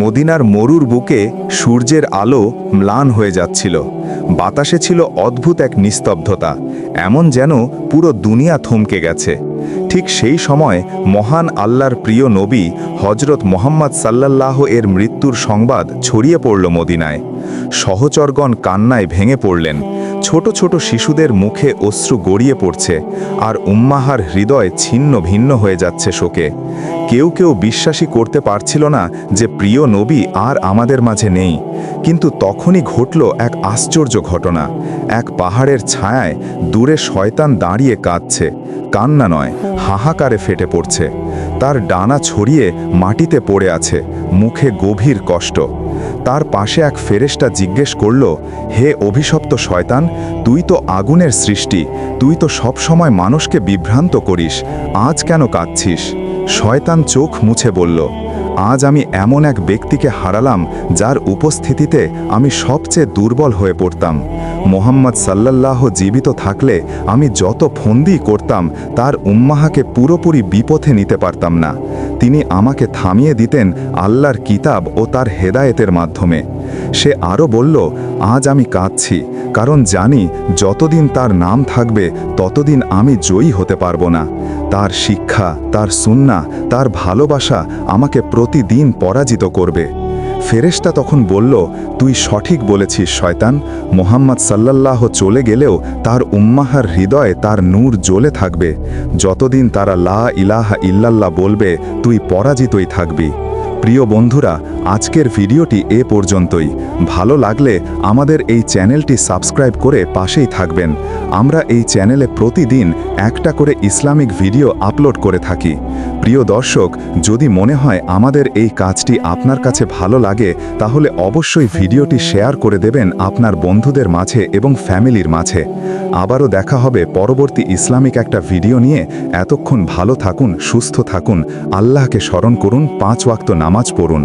মদিনার মরুর বুকে সূর্যের আলো ম্লান হয়ে যাচ্ছিল। বাতাসে ছিল অদ্ভুত এক নিস্তব্ধতা, এমন যেন পুরো দুনিয়া থমকে গেছে। ঠিক সেই সময় মহান আল্লাহর প্রিয় নবী হজরত মোহাম্মদ সাল্লাল্লাহ এর মৃত্যুর সংবাদ ছড়িয়ে পড়ল মদিনায়। সহচরগণ কান্নায় ভেঙে পড়লেন। ছোট ছোট শিশুদের মুখে অশ্রু গড়িয়ে পড়ছে, আর উম্মাহার হৃদয় ছিন্ন ভিন্ন হয়ে যাচ্ছে শোকে। কেউ কেউ বিশ্বাসই করতে পারছিল না যে প্রিয় নবী আর আমাদের মাঝে নেই, কিন্তু তখনই ঘটল এক আশ্চর্য ঘটনা। এক পাহাড়ের ছায়ায় দূরে শয়তান দাঁড়িয়ে কাঁদছে, কান্না নয়, হাহাকারে ফেটে পড়ছে। তার ডানা ছড়িয়ে মাটিতে পড়ে আছে, মুখে গভীর কষ্ট। তার পাশে এক ফেরেস্টা জিজ্ঞেস করল, হে অভিশপ্ত শয়তান, তুই তো আগুনের সৃষ্টি, তুই তো সবসময় মানুষকে বিভ্রান্ত করিস, আজ কেন কাঁদছিস? শয়তান চোখ মুছে বলল আজ আমি এমন এক ব্যক্তিকে হারালাম যার উপস্থিতিতে আমি সবচেয়ে দুর্বল হয়ে পড়তাম। মোহাম্মদ সাল্লাল্লাহ জীবিত থাকলে আমি যত ফন্দি করতাম, তার উম্মাহাকে পুরোপুরি বিপথে নিতে পারতাম না। তিনি আমাকে থামিয়ে দিতেন আল্লাহর কিতাব ও তার হেদায়েতের মাধ্যমে। সে আরও বলল, আজ আমি কাঁদছি, কারণ জানি যতদিন তার নাম থাকবে, ততদিন আমি জয়ী হতে পারব না। তার শিক্ষা, তার সুন্না, তার ভালোবাসা আমাকে প্রতিদিন পরাজিত করবে। ফেরেশতা তখন বলল, তুই সঠিক বলেছিস, শয়তান। মোহাম্মদ সাল্লাল্লাহ চলে গেলেও তার উম্মাহার হৃদয়ে তার নূর জ্বলে থাকবে। যতদিন তারা লা ইলাহা ইল্লাল্লাহ বলবে, তুই পরাজিতই থাকবি। প্রিয় বন্ধুরা, আজকের ভিডিওটি এ পর্যন্তই। ভালো লাগলে আমাদের এই চ্যানেলটি সাবস্ক্রাইব করে পাশেই থাকবেন। আমরা এই চ্যানেলে প্রতিদিন একটা করে ইসলামিক ভিডিও আপলোড করে থাকি। প্রিয় দর্শক, যদি মনে হয় আমাদের এই কাজটি আপনার কাছে ভালো লাগে, তাহলে অবশ্যই ভিডিওটি শেয়ার করে দেবেন আপনার বন্ধুদের মাঝে এবং ফ্যামিলির মাঝে। আবারও দেখা হবে পরবর্তী ইসলামিক একটা ভিডিও নিয়ে। এতক্ষণ ভালো থাকুন, সুস্থ থাকুন। আল্লাহকে স্মরণ করুন, পাঁচ ওয়াক্ত নামাজ পড়ুন।